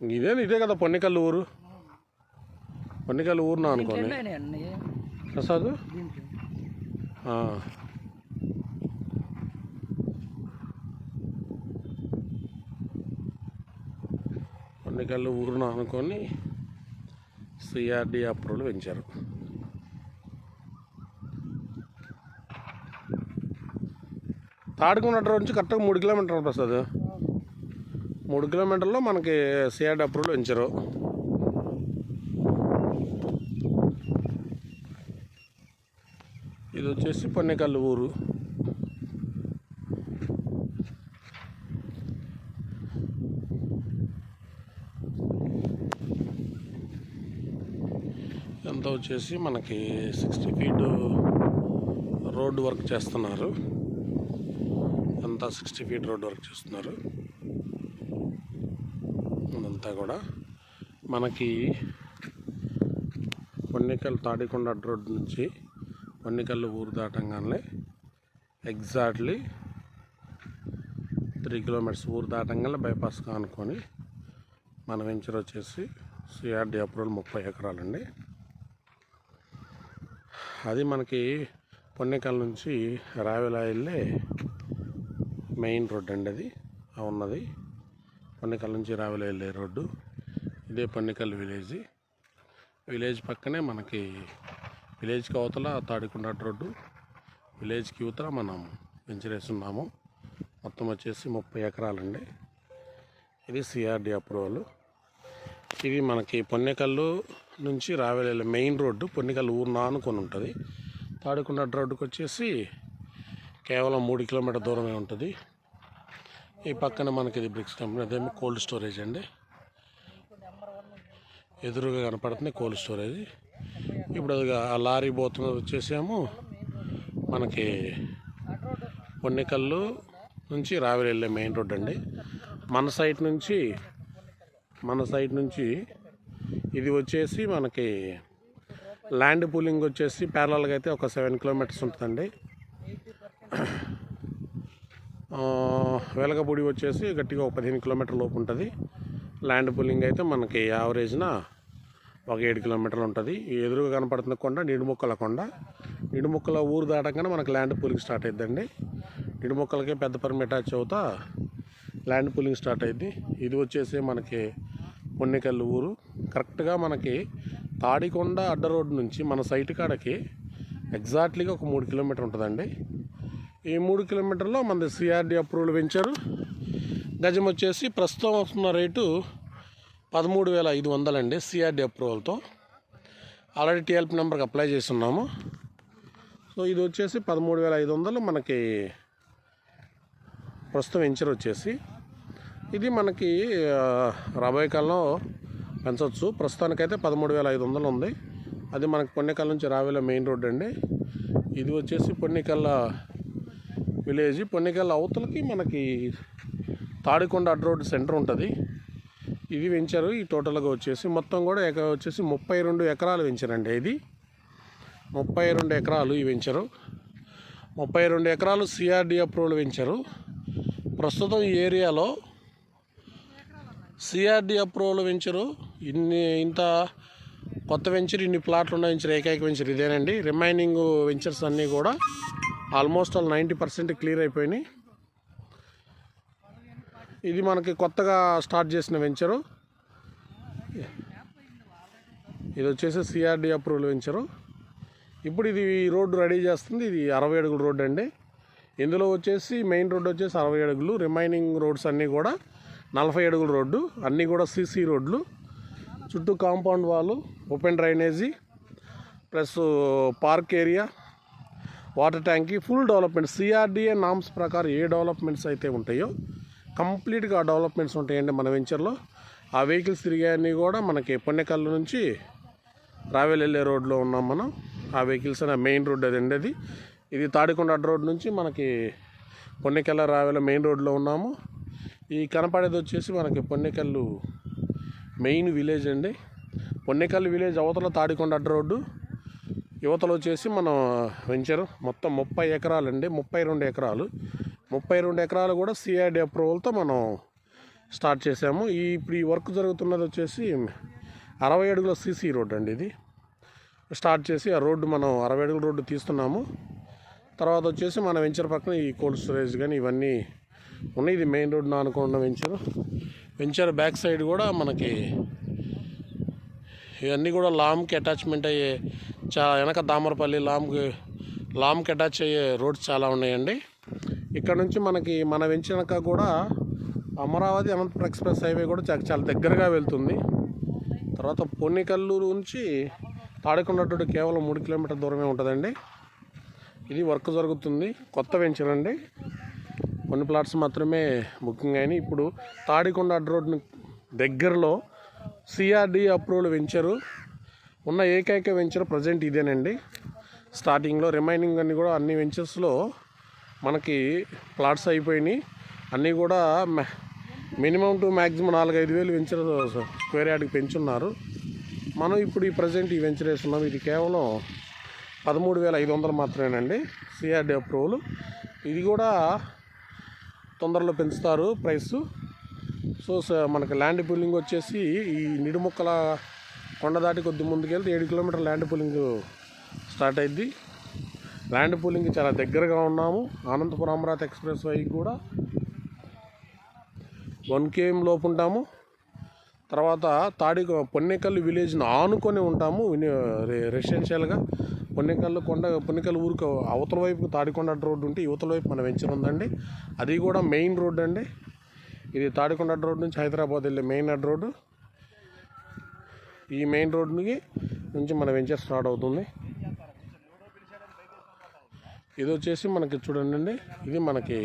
ఇదే ఇదే కదా పొన్నికల్లు ఊరు. పొన్నికల్లు ఊరునా అన్ని ప్రసాద్. పొన్నికల్లు ఊరున అనుకొని సిఆర్డి అప్రూవల్ పెంచారు. తాడుకున్న రోడ్ నుంచి కరెక్ట్గా మూడు కిలోమీటర్లు ప్రసాద్. మూడు కిలోమీటర్లో మనకి సిఆర్డి అప్రూవల్ ఉంచారు. ఇది వచ్చేసి పొన్నికల్లు ఊరు. ఎంత వచ్చేసి మనకి సిక్స్టీ ఫీట్ రోడ్డు వర్క్ చేస్తున్నారు. అంతా సిక్స్టీ ఫీట్ రోడ్ వర్క్ చేస్తున్నారు. అంతా కూడా మనకి పొన్నికల్ తాడికొండ రోడ్ నుంచి పొన్నికల్లు ఊరు దాటంగానే ఎగ్జాక్ట్లీ త్రీ కిలోమీటర్స్ ఊరు దాటంగానే బైపాస్ కానుకొని మన వెంచర్ వచ్చేసి సిఆర్డి అప్రూవల్ ముప్పై ఎకరాలండి. అది మనకి పొన్నికల్ నుంచి రావెల మెయిన్ రోడ్ అండి అది ఉన్నది. పన్నికల్ నుంచి రావెల వెళ్ళే రోడ్డు. ఇదే పన్నికల్ విలేజ్. విలేజ్ పక్కనే మనకి విలేజ్కి అవతల తాడికొండ రోడ్డు. విలేజ్కి యువతల మనం వెంచరేస్తున్నాము. మొత్తం వచ్చేసి ముప్పై ఎకరాలండి. ఇది సిఆర్డి అప్రూవల్. ఇది మనకి పొన్నెకల్లు నుంచి రావెల మెయిన్ రోడ్డు. పొన్నెకల్లు ఊరు అనుకొని ఉంటుంది. తాడికొండ రోడ్డుకి వచ్చేసి కేవలం మూడు కిలోమీటర్ దూరమే ఉంటుంది. ఈ పక్కన మనకి ఇది బ్రిక్స్ కంపెనీ అదేమో కోల్డ్ స్టోరేజ్ అండి. ఎదురుగా కనపడుతుంది కోల్డ్ స్టోరేజ్. ఇప్పుడు అది ఆ లారీ పోతున్నది వచ్చేసేమో మనకి పొన్నికల్లు నుంచి రావిలి వెళ్ళే మెయిన్ రోడ్ అండి. మన సైడ్ నుంచి మన సైడ్ నుంచి ఇది వచ్చేసి మనకి ల్యాండ్ పూలింగ్ వచ్చేసి ప్యారలల్గా అయితే ఒక సెవెన్ కిలోమీటర్స్ ఉంటుందండి. వెలగపూడి వచ్చేసి గట్టిగా ఒక పదిహేను కిలోమీటర్ లోపు ఉంటుంది. ల్యాండ్ పూలింగ్ అయితే మనకి యావరేజ్న ఒక ఏడు కిలోమీటర్లు ఉంటుంది. ఎదురుగా కనపడుతున్న కొండ నిడుముక్కల కొండ. నిడుముక్కల ఊరు దాటంగానే మనకి ల్యాండ్ పూలింగ్ స్టార్ట్ అయిద్దండి. నిడుముక్కలకే పెద్ద పర్మి అటాచ్ అవుతా ల్యాండ్ పూలింగ్ స్టార్ట్ అయింది ఇది వచ్చేసి మనకి పొన్నికల్లు ఊరు. కరెక్ట్గా మనకి తాడికొండ అడ్డ రోడ్ నుంచి మన సైట్ కాడకి ఎగ్జాక్ట్లీగా ఒక మూడు కిలోమీటర్ ఉంటుందండి. ఈ మూడు కిలోమీటర్లో మనది సిఆర్డి అప్రూవల్ పెంచారు. గజం వచ్చేసి ప్రస్తుతం వస్తున్న రేటు పదమూడు వేల ఐదు వందలండి సిఆర్డి అప్రూవల్తో. ఆల్రెడీ టీఎల్పి నెంబర్కి అప్లై చేసి ఉన్నాము సో ఇది వచ్చేసి పదమూడు వేల ఐదు వందలు మనకి ప్రస్తుతం వెంచర్ వచ్చేసి. ఇది మనకి రాబోయే కాలంలో పెంచవచ్చు ప్రస్తుతానికైతే పదమూడు వేల ఐదు వందలు ఉంది. అది మనకి పొన్నికల్ నుంచి రావేల మెయిన్ రోడ్ అండి. ఇది వచ్చేసి పొన్నికల్ల విలేజ్ పొన్నికల్ అవతలకి మనకి తాడికొండ అడ్ రోడ్ సెంటర్ ఉంటుంది. ఇది వెంచారు ఈ టోటల్గా వచ్చేసి మొత్తం కూడా ఎక వచ్చేసి ముప్పై రెండు ఎకరాలు వెంచారండి ఇది. ముప్పై రెండు ఎకరాలు ఈ వెంచరు ముప్పై రెండు ఎకరాలు సిఆర్డి అప్రూవల్ వెంచారు ప్రస్తుతం ఈ ఏరియాలో సిఆర్డి అప్రూవల్ వెంచరు ఇన్ని ఇంత కొత్త వెంచర్ ఇన్ని ప్లాట్లు ఉన్న వెంచర్ ఏకైక వెంచర్ ఇదేనండి. రిమైనింగ్ వెంచర్స్ అన్నీ కూడా almost all ninety percent clear అయిపోయినాయి. ఇది మనకి కొత్తగా స్టార్ట్ చేసిన వెంచరు. ఇది వచ్చేసి సిఆర్డి అప్రూవల్ వెంచరు. ఇప్పుడు ఇది రోడ్డు రెడీ చేస్తుంది. ఇది అరవై అడుగుల రోడ్డు అండి. ఇందులో వచ్చేసి మెయిన్ రోడ్డు వచ్చేసి అరవై అడుగులు. రిమైనింగ్ రోడ్స్ అన్నీ కూడా నలభై అడుగుల రోడ్డు. అన్నీ కూడా సీసీ రోడ్లు. చుట్టూ కాంపౌండ్ వాళ్ళు open drainage plus park area water ట్యాంక్కి full development CRDA norms ప్రకారం ఏ డెవలప్మెంట్స్ అయితే ఉంటాయో కంప్లీట్గా ఆ డెవలప్మెంట్స్ ఉంటాయండి మన వెంచర్లో. ఆ వెహికల్స్ తిరిగాయన్నీ కూడా మనకి పొన్నెకల్లు నుంచి రావెలెల్లే రోడ్లో ఉన్నాం మనం. ఆ వెహికల్స్ అనే మెయిన్ రోడ్ అది అండి అది ఇది తాడికొండ అడ్డ రోడ్ నుంచి మనకి పొన్నెకల్ల రావెల మెయిన్ రోడ్లో ఉన్నాము. ఈ కనపడేది వచ్చేసి మనకి పొన్నెకల్లు మెయిన్ విలేజ్ అండి. పొన్నెకల్లు విలేజ్ అవతల తాడికొండ అడ్డ రోడ్డు యువతలో వచ్చేసి మనం వెంచర్. మొత్తం ముప్పై ఎకరాలు అండి ముప్పై రెండు ఎకరాలు. ముప్పై రెండు ఎకరాలు కూడా సిఐడి అప్రూవల్తో మనం స్టార్ట్ చేసాము ఈ ఇప్పుడు ఈ వర్క్ జరుగుతున్నది వచ్చేసి అరవై అడుగుల సీసీ రోడ్ అండి ఇది. స్టార్ట్ చేసి ఆ రోడ్డు మనం అరవై అడుగుల రోడ్డు తీస్తున్నాము. తర్వాత వచ్చేసి మన వెంచర్ పక్కన ఈ కోల్డ్ స్టోరేజ్ కానీ ఇవన్నీ ఉన్నాయి. ఇది మెయిన్ రోడ్ అనుకున్న వెంచర్. వెంచర్ బ్యాక్ సైడ్ కూడా మనకి ఇవన్నీ కూడా లామ్కి అటాచ్మెంట్ అయ్యే చాలా వెనక దామరపల్లి లామ్కి లామ్కి అటాచ్ అయ్యే రోడ్స్ చాలా ఉన్నాయండి. ఇక్కడ నుంచి మనకి మన వెంచనక కూడా అమరావతి అనంతపురం ఎక్స్ప్రెస్ హైవే కూడా చాలా చాలా దగ్గరగా వెళ్తుంది. తర్వాత పొన్నికల్లూరు నుంచి తాడికొండ కేవలం మూడు కిలోమీటర్ దూరమే ఉంటుందండి. ఇది వర్క్ జరుగుతుంది కొత్త వెంచర్ అండి. కొన్ని ప్లాట్స్ మాత్రమే బుకింగ్ అయినాయి. ఇప్పుడు తాడికొండ అడ్డ రోడ్ని దగ్గరలో సిఆర్డి అప్రూవల్ వెంచరు ఉన్న ఏకైక వెంచర్ ప్రజెంట్ ఇదేనండి. స్టార్టింగ్లో రిమైనింగ్ అన్ని కూడా అన్ని వెంచర్స్లో మనకి ప్లాట్స్ అయిపోయినాయి. అన్నీ కూడా మినిమం టు మ్యాక్సిమం నాలుగైదు వేలు వెంచర్ స్క్వేర్ యార్డ్కి పెంచున్నారు. మనం ఇప్పుడు ఈ ప్రజెంట్ ఈ వెంచర్ వేస్తున్నాం. ఇది కేవలం పదమూడు వేల ఐదు వందలు మాత్రమేనండి. CRD approval. ఇది కూడా తొందరలో పెంచుతారు ప్రైస్. సో మనకి ల్యాండ్ బిల్డింగ్ వచ్చేసి ఈ నిడుముక్కల కొండ దాటి కొద్ది ముందుకెళ్తే ఏడు కిలోమీటర్ ల్యాండ్ పూలింగ్ స్టార్ట్ అయింది ల్యాండ్ పూలింగ్ చాలా దగ్గరగా ఉన్నాము. అనంతపురం అమరావతి ఎక్స్ప్రెస్ వైకి కూడా వన్ కేఎం లోపు ఉంటాము. తర్వాత తాడి పొన్నెకల్లు విలేజ్ను ఆనుకొని ఉంటాము. విని- రెసిడెన్షియల్గా. పొన్నెకల్లు కొండ పొన్నెకల్లు ఊరికి అవతల వైపు తాడికొండ రోడ్డు ఉంటే యువతల వైపు మన వెంచర్ ఉందండి. అది కూడా మెయిన్ రోడ్ అండి ఇది తాడికొండ రోడ్ నుంచి హైదరాబాద్ వెళ్ళే మెయిన్ అడ్ రోడ్డు. ఈ మెయిన్ రోడ్కి నుంచి మన వెంచర్ స్టార్ట్ అవుతుంది. ఇది వచ్చేసి మనకి చూడండి ఇది మనకి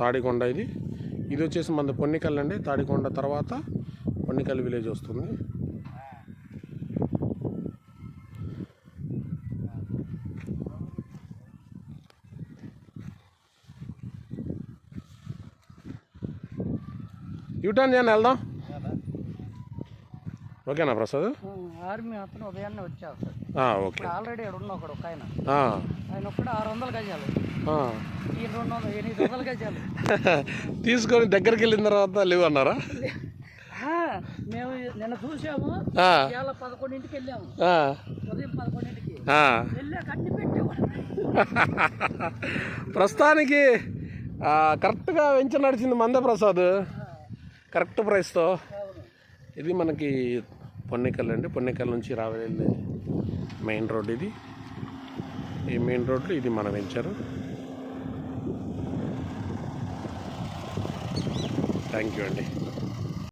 తాడికొండ ఇది. ఇది వచ్చేసి మన పొన్నికల్ అండి. తాడికొండ తర్వాత పొన్నికల్ విలేజ్ వస్తుంది. యూటర్న్ చేయని వెళ్దాం. ఓకేనా ప్రసాద్? ఆర్మీ అతను ఉదయాన్నే ఆ, ఓకే. ఆల్రెడీ ఇక్కడ ఉన్న ఒకడు ఒక ఆయన. ఆయన ఒక్కడు ఆరు వందల గజాలు. ఈ రెండు వందల ఎనిమిది వందల గజాలు. తీసుకొని దగ్గరికి వెళ్ళిన తర్వాత లేవు అన్నారా మేము నిన్న చూసాము. ఇవాళ పదకొండింటికి వెళ్ళాము. ఉదయం పదకొండింటికి. వెళ్ళాక అన్ని పెట్టాము ప్రస్తుతానికి కరెక్ట్గా వెంచ నడిచింది మంద ప్రసాద్ కరెక్ట్ ప్రైస్తో. ఇది మనకి పొన్నికల్ అండి. పొన్నికల్ నుంచి రావెళ్ళే మెయిన్ రోడ్ ఇది. ఈ మెయిన్ రోడ్లో ఇది మన వెంచరు థ్యాంక్ యూ అండి.